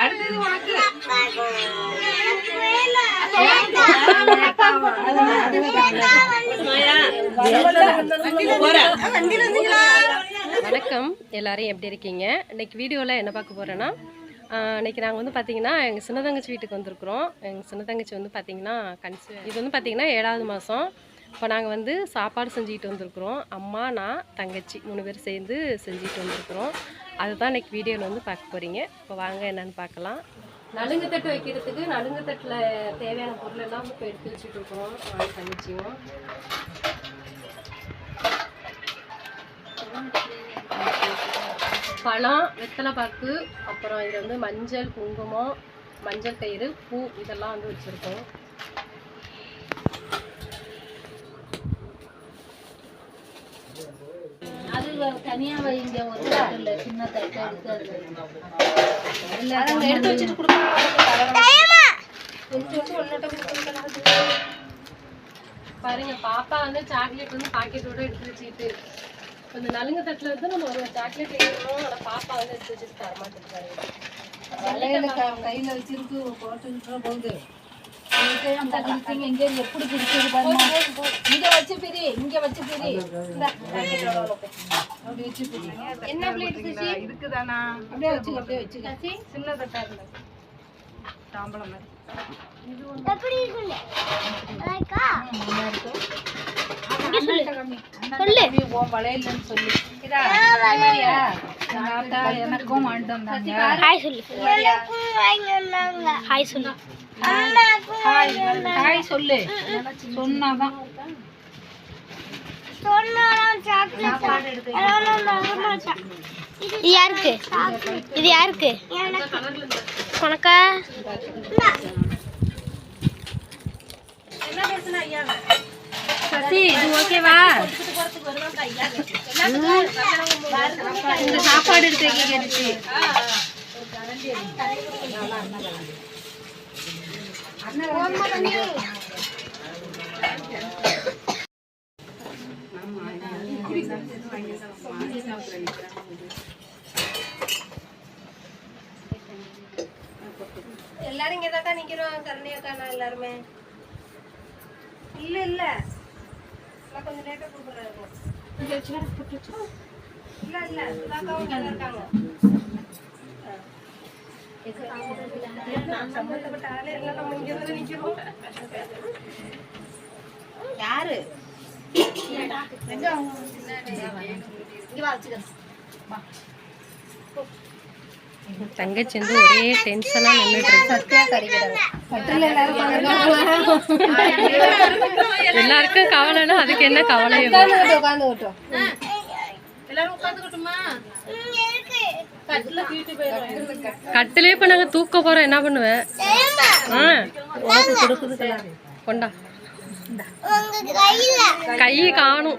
அடுத்தது உனக்கு வணக்கம். எல்லாரும் எப்படி இருக்கீங்க? இன்னைக்கு வீடியோவில் என்ன பார்க்க போகிறேன்னா இன்னைக்கு நாங்கள் வந்து பார்த்தீங்கன்னா எங்கள் சின்ன தங்கச்சி வீட்டுக்கு வந்திருக்கிறோம். எங்கள் சின்ன தங்கச்சி வந்து பார்த்தீங்கன்னா கன்சி இது வந்து பார்த்தீங்கன்னா ஏழாவது மாதம் இப்போ நாங்கள் வந்து சாப்பாடு செஞ்சுக்கிட்டு வந்திருக்கிறோம். அம்மா நான் தங்கச்சி மூணு பேர் சேர்ந்து செஞ்சுக்கிட்டு வந்திருக்கிறோம். அதுதான் இன்னைக்கு வீடியோவில் வந்து பார்க்க போகிறீங்க இப்போ வாங்க என்னன்னு பார்க்கலாம். நலுங்கு தட்டு வைக்கிறதுக்கு நலுங்கு தட்டில் தேவையான பொருள் எல்லாம் இப்போ எடுத்து வச்சுட்டு இருக்கிறோம். நாங்கள் தங்கச்சியும். பழம் வெத்தலை பாக்கு அப்புறம் இதில் வந்து மஞ்சள் குங்குமம் மஞ்சள் கயிறு பூ இதெல்லாம் வந்து வச்சுருக்கோம். அது தனியா வைங்க ஒரு தட்டுல சின்ன தட்டு எடுத்து அது எடுத்து வச்சுட்டு பாருங்க பாப்பா வந்து சாக்லேட் வந்து பாக்கெட்டோட எடுத்து வச்சுக்கிட்டு இப்ப இந்த நலுங்கு தட்டுல வந்து நம்ம ஒரு சாக்லேட் வைக்கணும் ஆனா பாப்பா வந்து எடுத்து வச்சுட்டு தர மாட்டேங்கிறாரு வளையல க- கையில வச்சிருக்கு போட்டுக்கிட்டு போகுது. இதுக்கே எப்படி குடிச்சது பாருங்க இங்க வச்சு பிரி இங்க வச்சு பிரி அப்படி வச்சு பிரி என்ன பிளேட் சுசி அப்படியே வச்சு அப்படியே வச்சுக்க சின்ன தட்டா இருந்தா தாம்பளம் மாதிரி சொல்லு வளையலன்னு சொல்லு இதா மாதிரியா எங்க ஆத்தா எனக்கும் வாங்கிட்டு வந்தாங்க ஹாய் சொல்லு ஹாய் சொல்லு. ஹாய் ஹாய் சொல்லு. சொன்னாதான். இது யாருக்கு? இது யாருக்கு? உனக்கா சசி இது ஓகேவா இந்த சாப்பாடு எடுத்து வைக்க கேட்டுச்சு எல்லாரும் இங்க தான் நிக்கிறோம் கருணை அக்கா நான் எல்லாருமே. இல்ல இல்ல. நான் கொஞ்சம் லேட்டா கூப்பிடுறாரு இல்ல இல்ல சுதாக்காவும் இங்க தான் இருக்காங்க நான் சம்பந்தப்பட்ட ஆளே இல்லை நம்ம இங்க வந்து நிக்கிறோம் யாரு தங்கச்சி வந்து ஒரே டென்ஷனா நின்றுட்டு எல்லாருக்கும் கவலைன்னா அதுக்கு என்ன கவலை கட்டிலே இப்ப நாங்க தூக்க போறோம் என்ன பண்ணுவேன்? ஆ. கொண்டா. கை காணும்.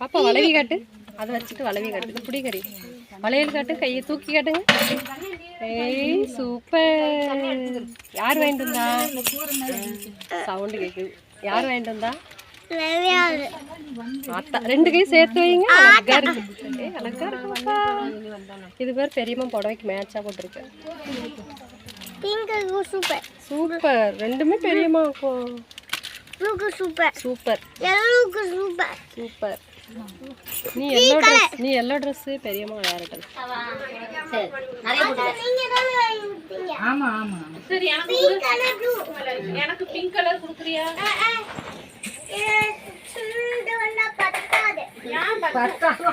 பாப்பா வளவி காட்டு. அதை வச்சுட்டு வளவி காட்டு. இது புடி கறி வளையல் காட்டு கையை தூக்கி காட்டுங்க ஏய் சூப்பர். யார் வாங்கிட்டு வந்தா? சவுண்டு கேக்குது. யார் வாங்கிட்டு வந்தா? ஆத்தா. ரெண்டு கை சேர்த்து வைங்க. அழகா இருக்கு. அழகா இருக்கு பாப்பா. இது பேர் பெரியம்மா புடவைக்கு மேட்சா போட்டிருக்கேன் சூப்பர். சூப்பர் ரெண்டுமே பெரியம்மா ப்ளூக்கு சூப்பர். சூப்பர் சூப்பர் சூப்பர். நீ எல்லோ ட்ரெஸ் நீ எல்லோ ட்ரெஸ் பெரியம்மா வேற ட்ரெஸ் நீங்க தானே வாங்கி கொடுத்தீங்க ஆமா ஆமா பிங்க் கலர் ப்ளூ எனக்கு பிங்க் கலர் குடுக்குறியா? பத்தாது?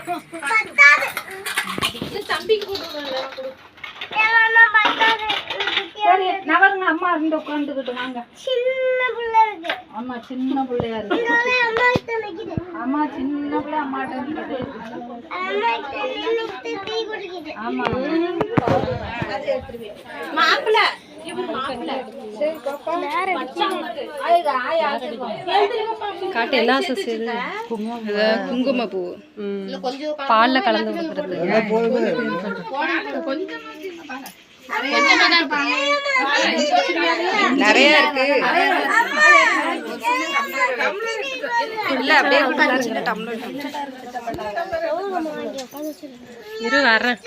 சரி நவருங்க அம்மா இருந்து உட்காந்துக்கிட்டு வாங்க. சின்ன பிள்ளை இருக்கு. அம்மா சின்ன பிள்ளையா இருக்கு. இதோட அம்மா கிட்ட நிக்குது. அம்மா சின்ன பிள்ளை அம்மாட்ட கிட்ட குடிக்குது. ஆமா. காட்டு சஸ் இது. குங்குமப்பூ. பால்ல கலந்து கொடுக்குறது. நிறைய இருக்கு. இரு வர்றேன்.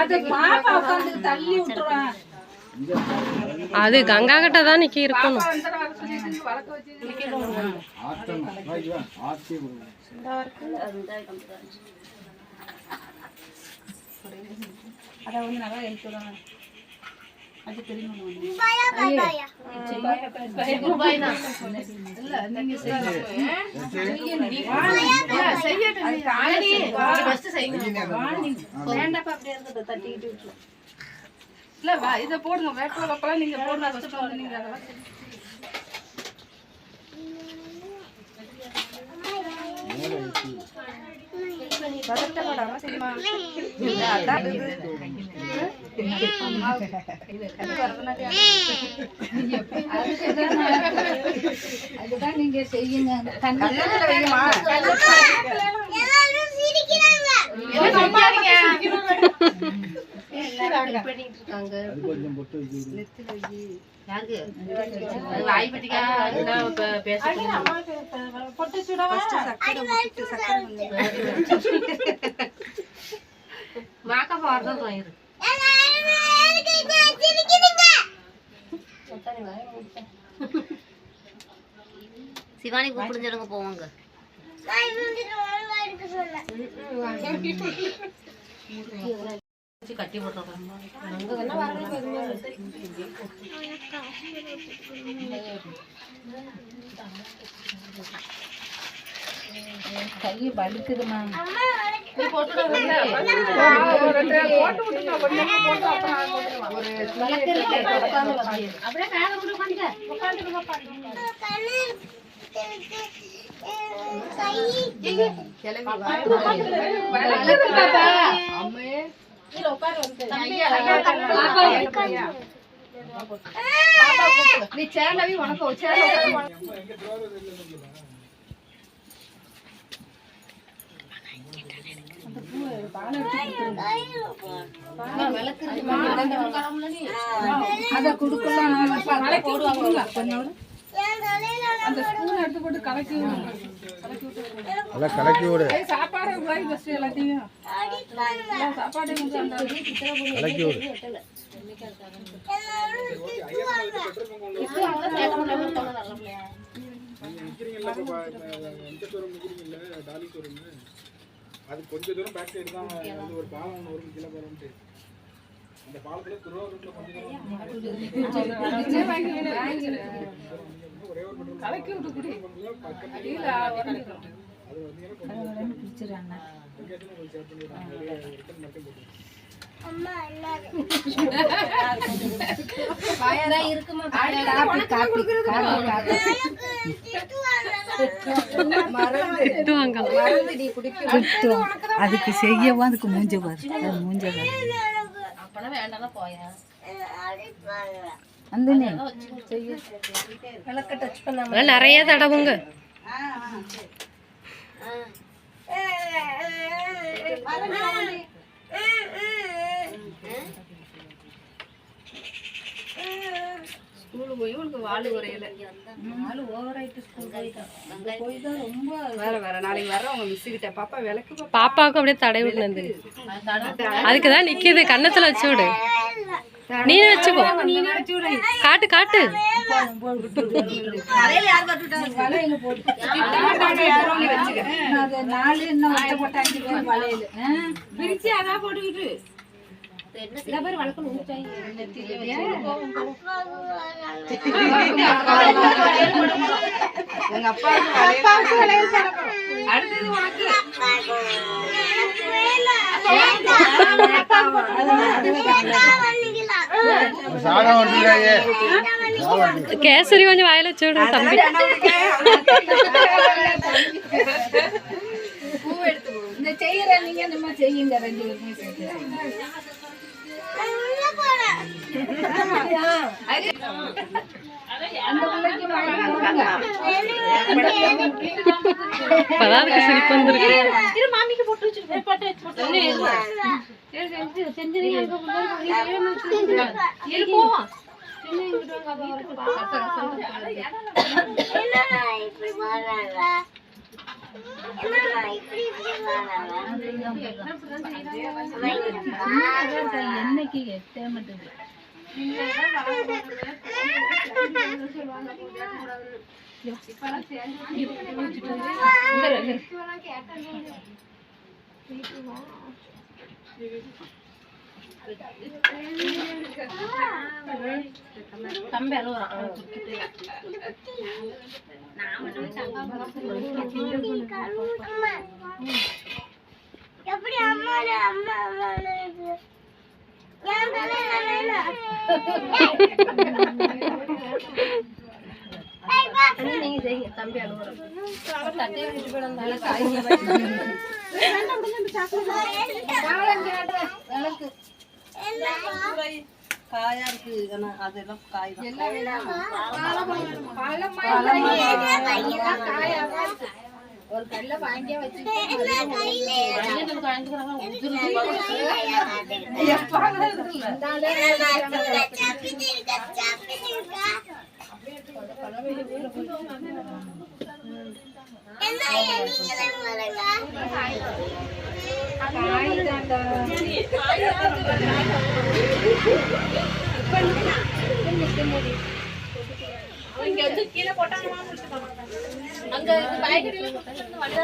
அது பாப்பா உட்காந்து தள்ளி விட்டுருவான் அது கங்கா கிட்ட தான் நிக்கி இருக்கணும். அதை இல்ல வா இதை போடுங்க வேட்பாளப்பெல்லாம் நீங்க போடுங்க ஃபர்ஸ்ட் வந்து நீங்க அதெல்லாம். அதுதான் நீங்க செய்யுங்க கண்ணத்துல எல்லாரும் சிரிக்கிறீங்க சிவானி கூப்பிடுன்னு சொல்லுங்க போவாங்க. கட்டி போட்டுருக்காங்க கையை வலிக்குதுமா அம்மா நீ சேலவி உனக்கு ஒரு போடுவாங்க கொஞ்சம் அந்த ஸ்பூன் எடுத்து போட்டு கலக்கி விடுங்க. நல்லா கலக்கி விடு. சாப்பாடு வாங்கி ஃபர்ஸ்ட் எல்லாத்தையும். சாப்பாடு கொஞ்சம் கலக்கி விடு. அது கொஞ்ச தூரம் பேக் சைடு தான் ஒரு பாலம் ஒன்று வரும் கீழே போகிறோம்ட்டு அந்த பாலத்துல திருவாரூர்ல கொஞ்ச தூரம் கலக்கி விட்டு குடி. அடியில உடஞ்சிரும். அம்மா எல்லாரும் திட்டுவாங்க திட்டுவாங்க அதுக்கு செய்யவும் அதுக்கு மூஞ்ச பாரு. மூஞ்ச பாரு. அடிப்பாங்க அந்தனே அதெல்லாம் நிறைய தடவுங்க. ஸ்கூலுக்கு போய் உனக்கு வாழு குறையல வாழு ஓவர் ஆயிட்டு ஸ்கூல் போயிட்டா போய் தான் ரொம்ப வேற வேற நாளைக்கு வர உங்க மிஸ் கிட்ட. பாப்பா விளக்கு பாப்பா. பாப்பாவுக்கு அப்படியே தடவி விடுனது அதுக்கு தான் நிக்கிது. கன்னத்துல வச்சு விடு. நீ வச்சுக்கோ. காட்டு காட்டு. நாலு வளையல். பிரிச்சு அதான் போட்டுக்கிட்டு. சில பேர் வளர்க்கணும் எங்க அப்பாவுக்கு வளையல் அடுத்தது உனக்கு எனக்கு வேண்டாம் சாதம் வந்துடாயே கேசரி கொஞ்சம் வாயில வச்சு விடு தம்பி இந்த செய்யற நீங்க இந்த மாதிரி செய்யுங்க ரெண்டு பேருமே அதுக்கு சிரிப்பு வந்திருக்கு சரி மாமிக்கு போட்டு வச்சிருக்கேன் முன்னாடி வச்சு போட்டு வச்சுக்கோங்க. இரு போவோம் இப்படி வராங்க? என்னடா இப்படி இப்படி வராங்க? என்னைக்கு எட்டே மட்டும் மாட்டேங்குது தம்பி குடுத்துட்டு. எப்படி அம்மா. ஏய், வா. நீங்க செய்யுங்க தம்பி அழுகுறான் தட்டையை விட்டு போயிடும் விளக்கு காயா இருக்கு அதெல்லாம் காய் தான் ஒரு கல்ல வாங்கியா வச்சு என்ன கையில மஞ்சள் வாங்கிக்கிறாங்க சாப்பிட்டு இருக்க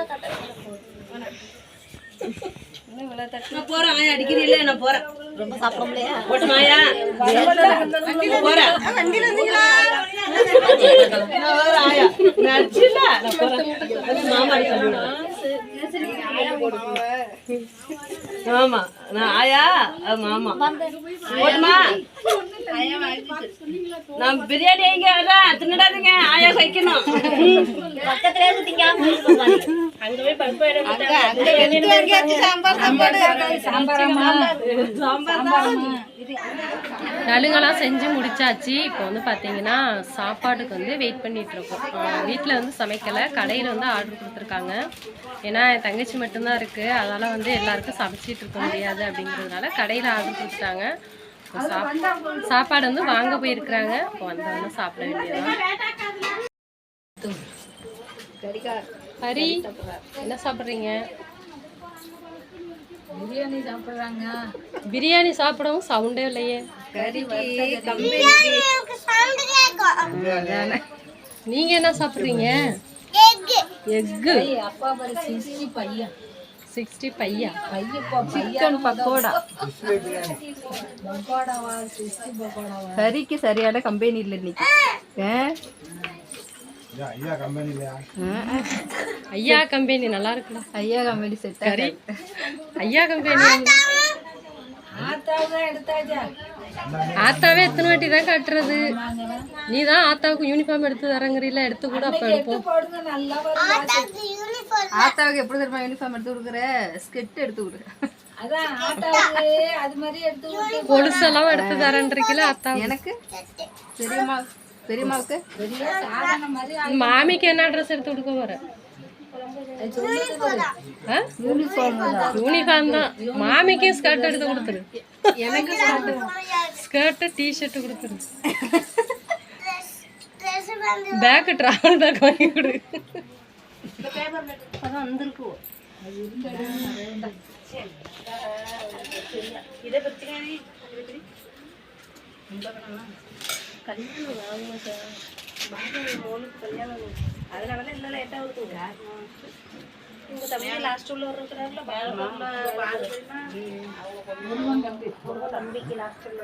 சாப்பிட்டு இருக்க போறேன் ஆயா அடிக்கிறீல்ல நான் போறேன். ரொம்ப சாப்பிட முடியல போட்டுமா ஆயா போறேன் நான் ஆயா நான் அடிச்சில்ல நான் போறேன் மாமா ஆமா. நான் ஆயா? மாமா போட்டுமா நான் பிரியாணி எங்க? வரேன் தின்னுடாதீங்க. ஆயா வைக்கணும் பக்கத்துல இருந்து திங்காம அங்க போய் பருப்பு சாம்பார் சாம்பார் நலுங்கெல்லாம் செஞ்சு முடிச்சாச்சு. இப்போ வந்து பார்த்தீங்கன்னா சாப்பாட்டுக்கு வந்து வெயிட் பண்ணிகிட்ருக்கோம் வீட்டில் வந்து சமைக்கலை. கடையில் வந்து ஆர்டர் கொடுத்துருக்காங்க. ஏன்னா என் தங்கச்சி மட்டும்தான் இருக்குது அதனால் வந்து எல்லாருக்கும் சமைச்சிட்டு இருக்க முடியாது அப்படிங்கிறதுனால கடையில் ஆர்டர் கொடுத்துட்டாங்க. இப்போ சாப்பாடு வந்து வாங்க போயிருக்கிறாங்க. இப்போ வந்தவொடனே சாப்பிட வேண்டியதான் ஹரி என்ன சாப்பிட்றீங்க? பிரியாணி சாப்பிடுறாங்க. பிரியாணி சாப்பிடவும் சவுண்டே இல்லையே. நீங்கள் என்ன சாப்பிட்றீங்க. எக்கு. அப்பா பாரு சிஸ்டி பையன் சிக்ஸ்டி பையா? பையன் சிக்கன் பக்கோடா. பக்கோடாவா சிஸ்டி பக்கோடாவா? கறிக்கு சரியான கம்பெனி இல்லை இன்னைக்கு. ஐயா கம்பெனி இல்லையா ஐயா கம்பெனி நல்லா இருக்குல்ல ஐயா கம்பெனி செட் கறி ஐயா கம்பெனி ஆத்தாவே எத்தனை வாட்டி தான் கட்டுறது. நீ தான் ஆத்தாவுக்கு யூனிஃபார்ம் எடுத்து தரங்குறீல எடுத்து கூட அப்ப எடுப்போம். ஆத்தாவுக்கு எப்படி தெரியுமா யூனிஃபார்ம் எடுத்து கொடுக்குற? ஸ்கெட் எடுத்து கொடு அதான் ஆட்டாவுக்கு அது மாதிரி எடுத்து விட்டு கொலுசெல்லாம் எடுத்து தரேன்றீங்களா ஆத்தா எனக்கு? பெரியம்மா பெரியமாவுக்கு மாமிக்கு என்ன ட்ரெஸ் எடுத்து கொடுக்க போற? யூனிஃபார்ம் தான். மாமிக்கே ஸ்கர்ட் எடுத்து கொடுத்துரு. எனக்கு ஸ்கர்ட் டிஷர்ட் கொடுத்துரு பேக் டிராவல் கொடு. கல்யாணம் ஆகும் சார். மோனுக்கு கல்யாணம் அதனால தான் இல்லை லேட்டாக வருதுங்க இங்கே தமிழ் லாஸ்ட் உள்ள தம்பிக்கு லாஸ்ட் உள்ள